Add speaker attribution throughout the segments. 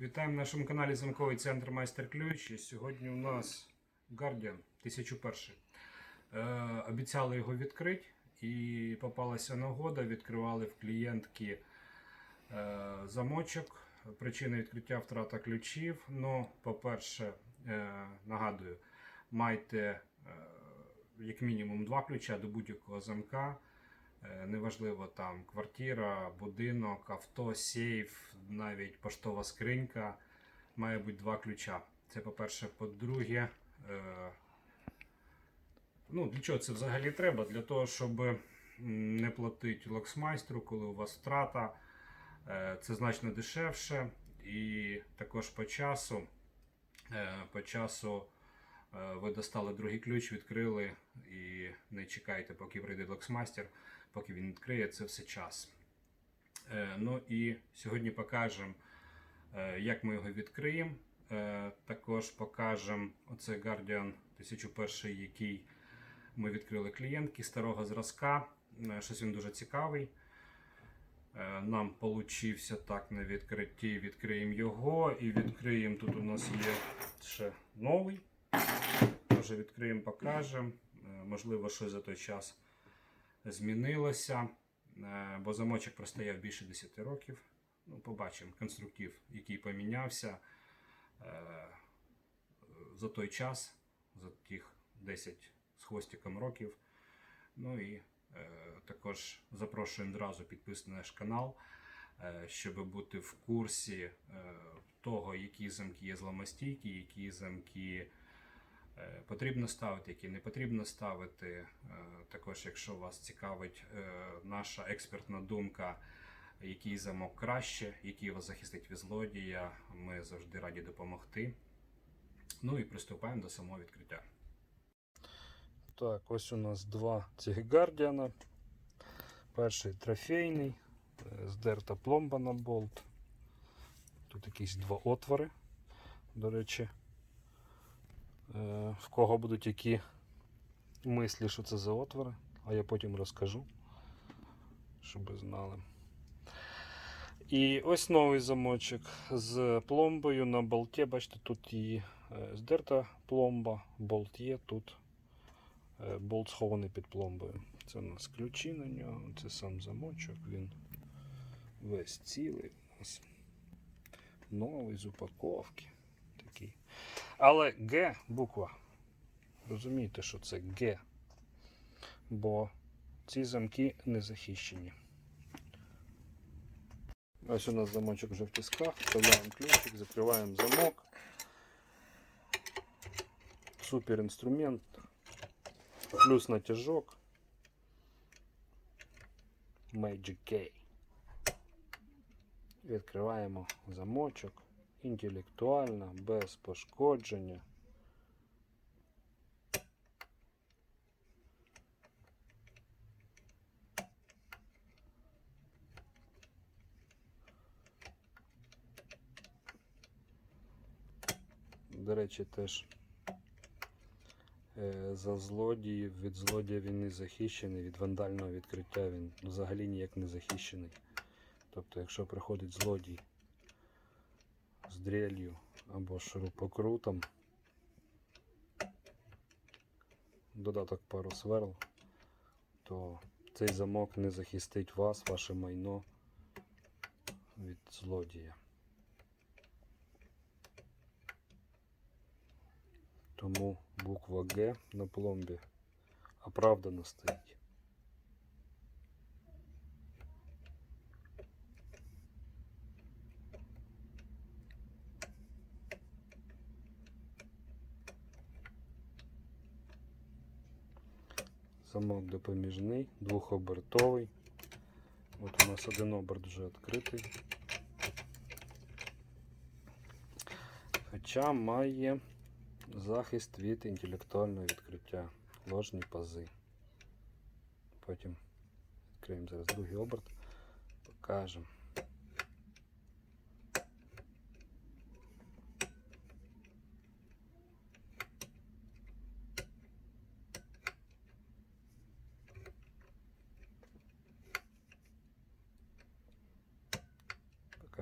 Speaker 1: Вітаємо на нашому каналі Замковий центр Майстер Ключ. І сьогодні у нас Guardian 1001. Е, обіцяли його відкрити і попалася нагода. Відкривали в клієнтки е, замочок. Причина відкриття втрата ключів. Ну, по-перше, е, нагадую, майте е, як мінімум два ключа до будь-якого замка. Е, Неважливо там квартира, будинок, авто, сейф, навіть поштова скринька. Має бути два ключа. Це по-перше. По-друге, е, ну, для чого це взагалі треба? Для того, щоб не платити локсмайстру, коли у вас втрата. Е, Це значно дешевше. І також по часу. По часу ви достали другий ключ, відкрили і не чекайте, поки прийде локсмастер поки він відкриє, це все час. Е, ну і сьогодні покажемо, е, як ми його відкриємо. Е, також покажемо оце Guardian 1001, який ми відкрили клієнтки старого зразка. Щось він дуже цікавий. Нам получився так на відкритті. Відкриємо його і відкриємо. Тут у нас є ще новий. Може відкриємо, покажемо. Е, Можливо, щось за той час змінилося, е, бо замочок простояв більше 10 років. Ну, побачимо конструктив, який помінявся е, за той час, за тих 10 з хвостиком років. Ну і також запрошуємо одразу підписати наш канал, щоб бути в курсі того, які замки є зламостійкі, які замки потрібно ставити, які не потрібно ставити. Е, Також, якщо вас цікавить е, наша експертна думка, який замок краще, який вас захистить від злодія, ми завжди раді допомогти. Ну і приступаємо до самого відкриття. Так, ось у нас два цих гардіана. Перший трофейний, е, здерта пломба на болт. Тут якісь два отвори. До речі, е, в кого будуть які мислі, що це за отвори, а я потім розкажу, щоб ви знали. І ось новий замочок з пломбою на болті. Бачите, тут її е, здерта пломба, болт є, тут е, болт схований під пломбою. Це у нас ключі на нього, це сам замочок, він весь цілий у нас. Новий з упаковки. Такий. Але Г буква. Розумієте, що це Г. Бо ці замки не захищені. Ось у нас замочок вже в тисках. Вставляємо ключик, закриваємо замок. Супер інструмент. Плюс натяжок. Magic K. Відкриваємо замочок. Інтелектуально, без пошкодження. До речі, теж е, за злодіїв, від злодія він не захищений, від вандального відкриття він взагалі ніяк не захищений. Тобто, якщо приходить злодій з дрелью або шурупокрутом, додаток пару сверл, то цей замок не захистить вас, ваше майно від злодія. Тому буква Г на пломбі оправдано стоїть. Замок допоміжний, двохобертовий. От у нас один оберт вже відкритий. Хоча має захист від інтелектуального відкриття, ложні пази. Потім відкриємо зараз другий оберт, покажемо.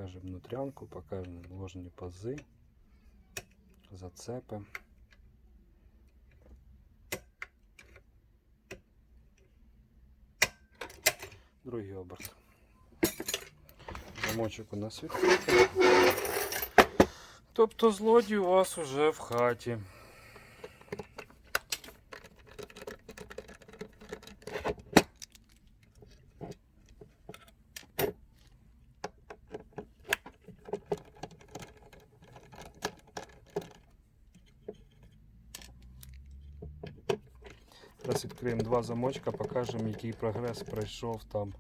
Speaker 1: покажемо внутрянку, покажемо ложні пази, зацепи. Другий оберт. Замочок у нас відкритий. Тобто злодій у вас уже в хаті. Зараз відкриємо два замочка, покажемо, який прогрес пройшов там.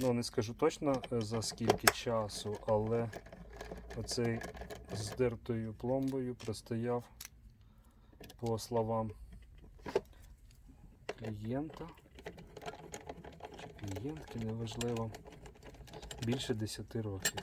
Speaker 1: Ну, не скажу точно е, за скільки часу, але оцей з дертою пломбою простояв по словам клієнта чи клієнтки, неважливо, більше 10 років.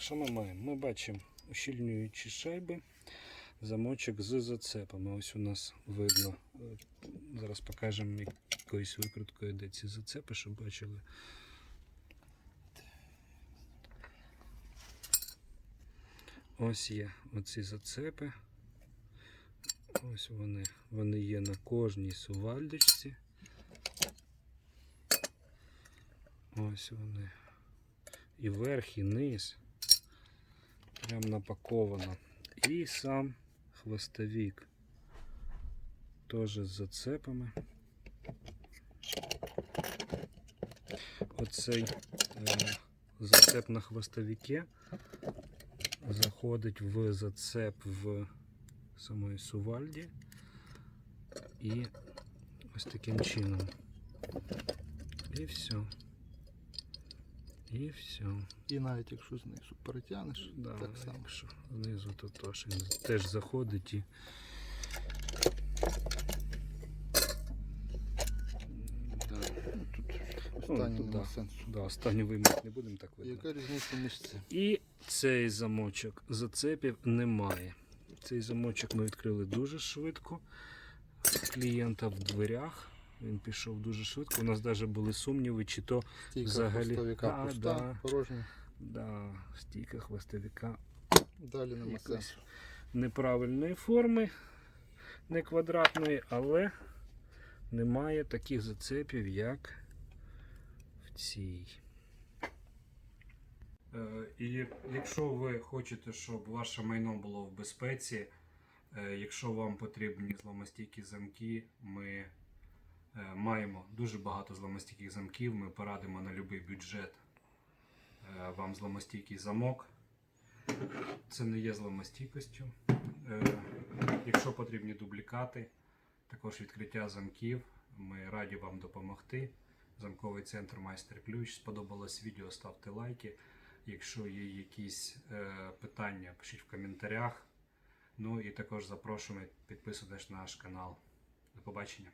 Speaker 1: Що ми маємо? Ми бачимо ущільнюючі шайби, замочок з зацепами. Ось у нас видно. Е, Зараз покажемо якоюсь викруткою, де ці зацепи, щоб бачили. Ось є оці зацепи. Ось вони. Вони є на кожній сувальдичці. Ось вони. І верх, і низ. Прям напаковано. І сам хвостовик. Теж з зацепами. Оцей е, зацеп на хвостовике заходить в зацеп в самої сувальді. І ось таким чином. І все. І все.
Speaker 2: І навіть якщо знизу перетягнеш,
Speaker 1: Да,
Speaker 2: так само.
Speaker 1: Якщо знизу, то теж, теж заходить і. Да.
Speaker 2: Ну, нема
Speaker 1: да. Да, останню виймати не будемо так видно.
Speaker 2: Яка різниця між цим?
Speaker 1: І цей замочок зацепів немає. Цей замочок ми відкрили дуже швидко. Клієнта в дверях. Він пішов дуже швидко. У нас навіть були сумніви, чи то
Speaker 2: Стійка
Speaker 1: Взагалі.
Speaker 2: хвостовика
Speaker 1: А,
Speaker 2: пуста,
Speaker 1: да.
Speaker 2: порожня.
Speaker 1: да, стійка хвостовика
Speaker 2: Далі нема сенсу.
Speaker 1: неправильної форми, не квадратної, але немає таких зацепів, як в цій. Е, І якщо ви хочете, щоб ваше майно було в безпеці, е, якщо вам потрібні зламостійкі замки, ми маємо дуже багато зламостійких замків. Ми порадимо на будь-який бюджет е, вам зламостійкий замок. Це не є зламостійкостю. Е, Якщо потрібні дублікати, також відкриття замків, ми раді вам допомогти. Замковий центр Майстер Ключ. Сподобалось відео, ставте лайки. Якщо є якісь е, питання, пишіть в коментарях. Ну і також запрошуємо підписуватись на наш канал. До побачення.